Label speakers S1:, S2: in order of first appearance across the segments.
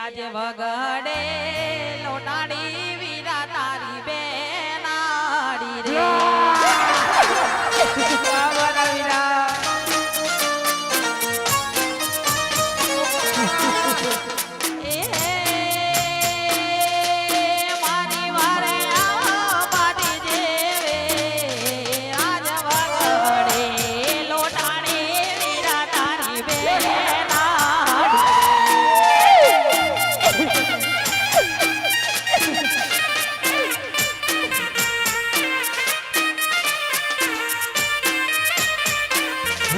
S1: આજે વગડે લોટાડી વીરા તારી બેનાડી રે. મારી વારે પાટી જેવે આજ વગડે વીરા તારી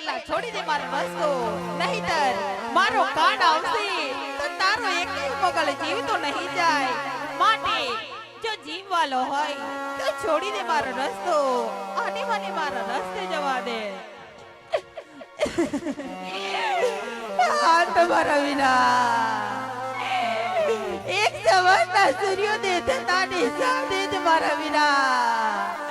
S1: પહેલા છોડી દે મારો રસ્તો નહીતર મારો કાન આવશે. તો તારો એક મોગલ જીવતો નહીં જાય. માટે જો જીવવાલો હોય, તો છોડી દે મારો રસ્તો. અને મને મારા રસ્તે જવા દે. આ તમારા વિના. એક સવારના સૂર્યોદય થતાની સાથે જ મારા વિના.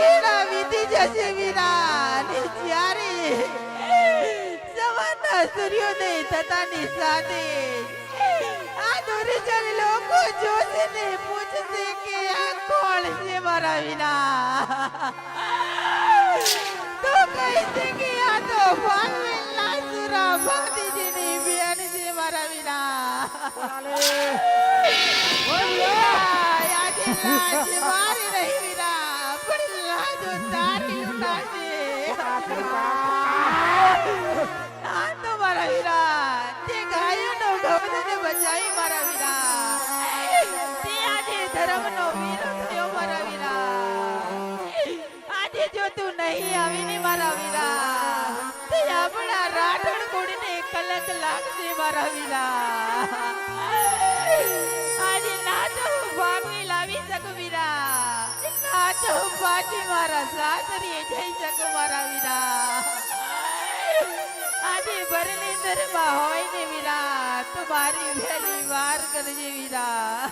S1: આ વીરા વીતી જશે વીરા ને જ્યારે સવારના સૂર્યોદય થતાની સાથે આ દુર્જન લોકો જોશે ને પૂછશે કે આ કોણ છે મારા વિના તો કહેશે કે આ તો ભાગવેલના સુરા ભક્તિજીની બેન છે મારા વિના આજે આજે જો તું નહીં, આવીને મારા વીરા. તે આપણા રાઠણ કુળને કલક લાગશે મારા વીરા. આજે ના તો હું ભાગવી લાવી શકું વીરા. ના તો હું પાછી મારા સાસરીએ જઈ શકું મારા વીરા. આજે ભરનેન્દ્રમાં હોય ને વીરા, તો મારી વહેલી વાર કરજે વીરા.